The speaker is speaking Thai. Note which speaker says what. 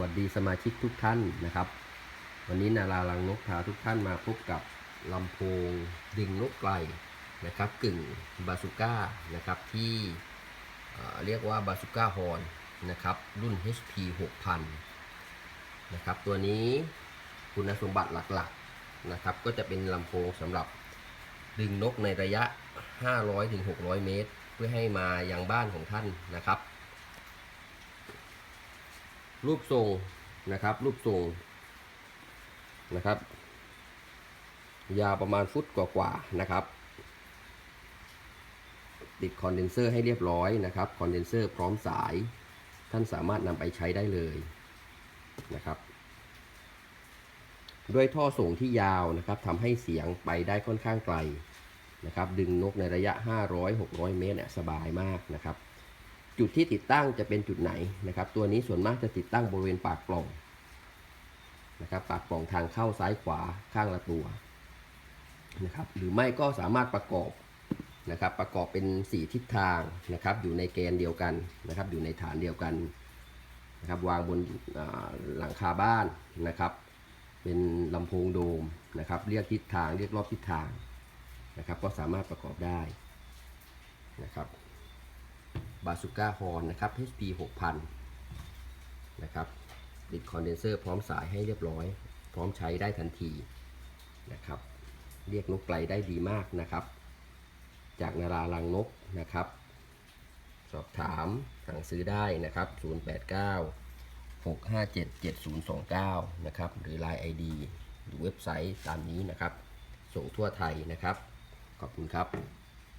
Speaker 1: วัสดีสมาชิกทุกท่านนะครับ วันนี้นาราลังนกพาทุกท่านมาพบกับลำโพงดึงนกไกลนะครับ กึ่งบาสุก้านะครับที่เอ่อเรียกว่าบาสุก้าฮอนนะครับรุ่น HP 6000นะครับตัวนี้คุณสมบัติหลักๆนะครับก็จะเป็นลำโพงสำหรับดึงนกในระยะ 500-600 เมตร เพื่อให้มายังบ้านของท่านนะครับ รูปทรงนะครับ รูปทรงนะครับ ยาวประมาณฟุตกว่าๆนะครับ ติดคอนเดนเซอร์ให้เรียบร้อยนะครับคอนเดนเซอร์พร้อมสาย ท่านสามารถนำไปใช้ได้เลยนะครับ ด้วยท่อส่งที่ยาวนะครับทำให้เสียงไปได้ค่อนข้างไกลนะครับ ดึงนกในระยะ 500-600 เมตรเนี่ยสบายมากนะครับ จุดที่ติดตั้งจะเป็นจุดไหนนะครับ ตัวนี้ส่วนมากจะติดตั้งบริเวณปากปล่องนะครับปากปล่องทางเข้าซ้ายขวาข้างละตัวนะครับหรือไม่ก็สามารถประกอบนะครับประกอบเป็น 4 ทิศทางนะครับอยู่ในแกนเดียวกันนะครับอยู่ในฐานเดียวกันนะครับวางบนหลังคาบ้านนะครับ เป็นลำโพงโดมนะครับเรียกทิศทางเรียกรอบทิศทางนะครับก็สามารถประกอบได้นะครับ บาสุก้าฮอนนะครับ HP 6000 นะครับ ติดคอนเดนเซอร์พร้อมสายให้เรียบร้อย พร้อมใช้ได้ทันทีนะครับ เรียกนกไกลได้ดีมากนะครับ จากนาราลังนกนะครับ สอบถามสั่งซื้อได้นะครับ 089 657 7029 นะครับ หรือ Line ID หรือเว็บไซต์ตามนี้นะครับ ส่งทั่วไทยนะครับ ขอบคุณครับ